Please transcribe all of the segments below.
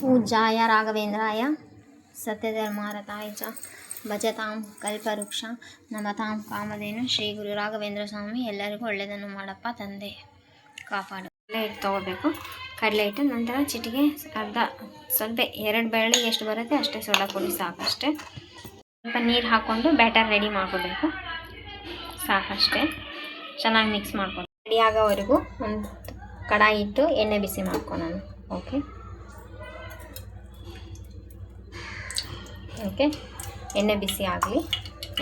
ಪೂಜ್ಯಾಯ ರಾಘವೇಂದ್ರಾಯ ಸತ್ಯಧರ್ಮಾರತಾಯ ಚ ಭಜತಾಂ ಕಲ್ಪವೃಕ್ಷ, ನಮತಾಂ ಕಾಮಧೇನು, ಶ್ರೀ ಗುರು ರಾಘವೇಂದ್ರ ಸ್ವಾಮಿ, ಎಲ್ಲರಿಗೂ ಒಳ್ಳೆಯದನ್ನು ಮಾಡಪ್ಪ ತಂದೆ. ಕಾಪಾಡು. ಕಡಲೆ ಹಿಟ್ಟು ತೊಗೋಬೇಕು. ಕಡಲೆ ಹಿಟ್ಟು ನಂತರ ಚಿಟಿಗೆ ಅರ್ಧ ಸ್ವಲ್ಪ ಎರಡು ಬೆಳ್ಳಿ ಎಷ್ಟು ಬರುತ್ತೆ ಅಷ್ಟೇ ಸೋಡಾ ಪುಡಿ ಸಾಕಷ್ಟೇ. ಸ್ವಲ್ಪ ನೀರು ಹಾಕ್ಕೊಂಡು ಬ್ಯಾಟರ್ ರೆಡಿ ಮಾಡ್ಕೋಬೇಕು. ಸಾಕಷ್ಟೇ. ಚೆನ್ನಾಗಿ ಮಿಕ್ಸ್ ಮಾಡ್ಕೊಂಡು ರೆಡಿ ಆಗೋವರೆಗೂ ಒಂದು ಕಡಾಯಿ ಇಟ್ಟು ಎಣ್ಣೆ ಬಿಸಿ ಮಾಡ್ಕೊಳೋಣ. ಓಕೆ? ಓಕೆ? ಎಣ್ಣೆ ಬಿಸಿ ಆಗಲಿ.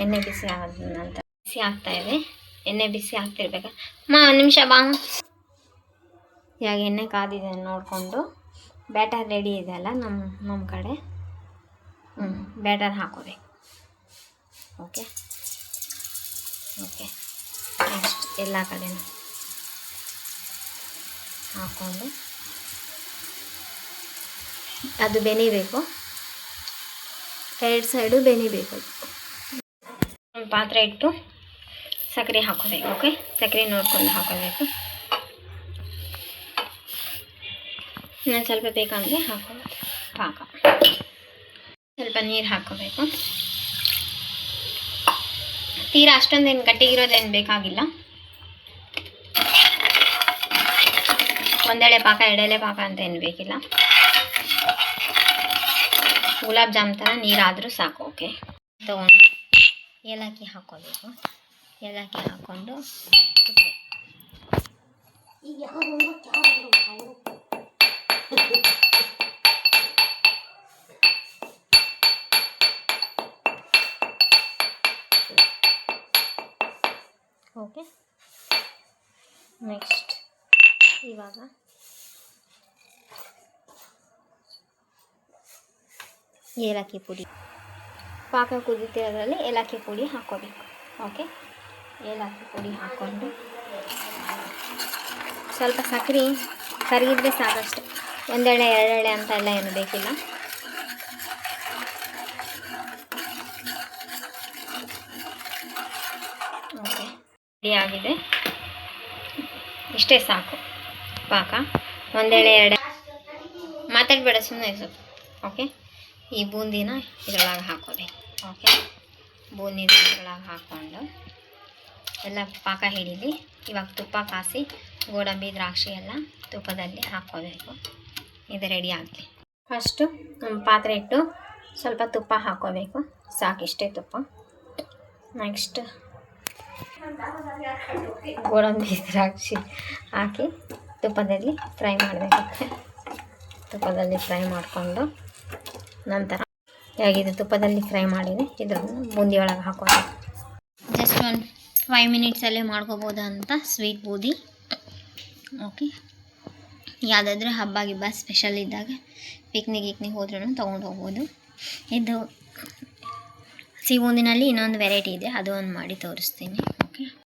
ಎಣ್ಣೆ ಬಿಸಿ ಆದ ನಂತರ ಬಿಸಿ ಆಗ್ತಾ ಇದೆ. ಎಣ್ಣೆ ಬಿಸಿ ಆಗ್ತಿರ್ಬೇಕು. ಮಾ ನಿಮಿಷ ಬಾ. ಇವಾಗ ಎಣ್ಣೆ ಕಾದಿದೆ ನೋಡಿಕೊಂಡು. ಬ್ಯಾಟರ್ ರೆಡಿ ಇದೆ ಅಲ್ಲ ನಮ್ಮ ನಮ್ಮ ಕಡೆ. ಹ್ಞೂ ಬ್ಯಾಟರ್ ಹಾಕೋಬೇಕು. ಓಕೆ? ಓಕೆ. ನೆಕ್ಸ್ಟ್ ಎಲ್ಲ ಕಡೆನೂ ಹಾಕ್ಕೊಂಡು ಅದು ಬೆನಿಬೇಕು. ಎರಡು ಸೈಡು ಬೆನಿಬೇಕು ಒಂದು ಪಾತ್ರೆ ಇಟ್ಟು ಸಕ್ಕರೆ ಹಾಕೋಬೇಕು, ಓಕೆ? ಸಕ್ಕರೆ ನೋಡ್ಕೊಂಡು ಹಾಕೋಬೇಕು. ಇನ್ನೊಂದು ಸ್ವಲ್ಪ ಬೇಕಂದರೆ ಹಾಕೋಬೇಕು. ಪಾಕ. ಸ್ವಲ್ಪ ನೀರು ಹಾಕೋಬೇಕು. ತೀರಾ ಅಷ್ಟೊಂದೇನು ಗಟ್ಟಿಗಿರೋದೇನು ಬೇಕಾಗಿಲ್ಲ. ಒಂದೆಳೆ ಪಾಕ, ಎರಡೆಳೆ ಪಾಕ ಅಂತ ಏನು ಬೇಕಿಲ್ಲ. ಗುಲಾಬ್ ಜಾಮ್ ಥರ ನೀರಾದರೂ ಸಾಕು ಓಕೆ ತೊಗೊಂಡು ಏಲಕ್ಕಿ ಹಾಕ್ಕೋಬೇಕು ಏಲಕ್ಕಿ ಹಾಕ್ಕೊಂಡು ಕುಟ್ಬೇಕು. ಓಕೆ ನೆಕ್ಸ್ಟ್ ಇವಾಗ ಏಲಕ್ಕಿ ಪುಡಿ. ಪಾಕ ಕುದಿತಿರೋದ್ರಲ್ಲಿ ಏಲಕ್ಕಿ ಪುಡಿ ಹಾಕೋಬೇಕು ಓಕೆ ಏಲಕ್ಕಿ ಪುಡಿ ಹಾಕ್ಕೊಂಡು. ಸ್ವಲ್ಪ ಸಕ್ಕರೆ ಕರಗಿದ್ರೆ ಸಾಕಷ್ಟು. ಒಂದೆಳೆ, ಎರಡೆಳೆ ಅಂತ ಎಲ್ಲ ಏನು ಬೇಕಿಲ್ಲ. ಓಕೆ ರೆಡಿ ಆಗಿದೆ. ಇಷ್ಟೇ ಸಾಕು ಪಾಕ. ಒಂದೆಳೆ, ಎರಡೆ. ಮಾತಾಡಬೇಡ ಸುಮ್ಮನೆ ಓಕೆ ಈ ಬೂಂದಿನ ಇದ್ರೊಳಗೆ ಹಾಕೋಬೇಕು ಓಕೆ? ಬೂಂದಿ ಇದ್ರೊಳಗೆ ಹಾಕ್ಕೊಂಡು ಎಲ್ಲ ಪಾಕ ಹಿಡೀಲಿ. ಇವಾಗ ತುಪ್ಪ ಕಾಸಿ ಗೋಡಂಬಿ, ದ್ರಾಕ್ಷಿ ಎಲ್ಲ ತುಪ್ಪದಲ್ಲಿ ಹಾಕ್ಕೋಬೇಕು. ಇದು ರೆಡಿ ಆಗಲಿ. ಫಸ್ಟು ಪಾತ್ರೆ ಇಟ್ಟು ಸ್ವಲ್ಪ ತುಪ್ಪ ಹಾಕ್ಕೋಬೇಕು. ಸಾಕಿಷ್ಟೇ ತುಪ್ಪ. ನೆಕ್ಸ್ಟ್ ಗೋಡಂಬಿ, ದ್ರಾಕ್ಷಿ ಹಾಕಿ ತುಪ್ಪದಲ್ಲಿ ಫ್ರೈ ಮಾಡಬೇಕು. ತುಪ್ಪದಲ್ಲಿ ಫ್ರೈ ಮಾಡಿಕೊಂಡು ನಂತರ ಹೇಗಿದೆ ತುಪ್ಪದಲ್ಲಿ ಫ್ರೈ ಮಾಡಿದೆ. ಇದ್ರ ಬೂಂದಿ ಒಳಗೆ ಹಾಕೋದು. ಜಸ್ಟ್ ಒಂದು ಫೈವ್ ಮಿನಿಟ್ಸಲ್ಲೇ ಮಾಡ್ಕೋಬೋದು ಅಂತ ಸ್ವೀಟ್ ಬೂದಿ. ಓಕೆ ಯಾವುದಾದ್ರೂ ಹಬ್ಬ ಗಿಬ್ಬ ಸ್ಪೆಷಲ್ ಇದ್ದಾಗ ಪಿಕ್ನಿಕ್ ಗಿಕ್ನಿಕ್ ಹೋದ್ರೂ ತೊಗೊಂಡು ಹೋಗ್ಬೋದು. ಇದು ಸಿಹಿ ಬೂಂದಿನಲ್ಲಿ ಇನ್ನೊಂದು ವೆರೈಟಿ ಇದೆ. ಅದು ಒಂದು ಮಾಡಿ ತೋರಿಸ್ತೀನಿ. ಓಕೆ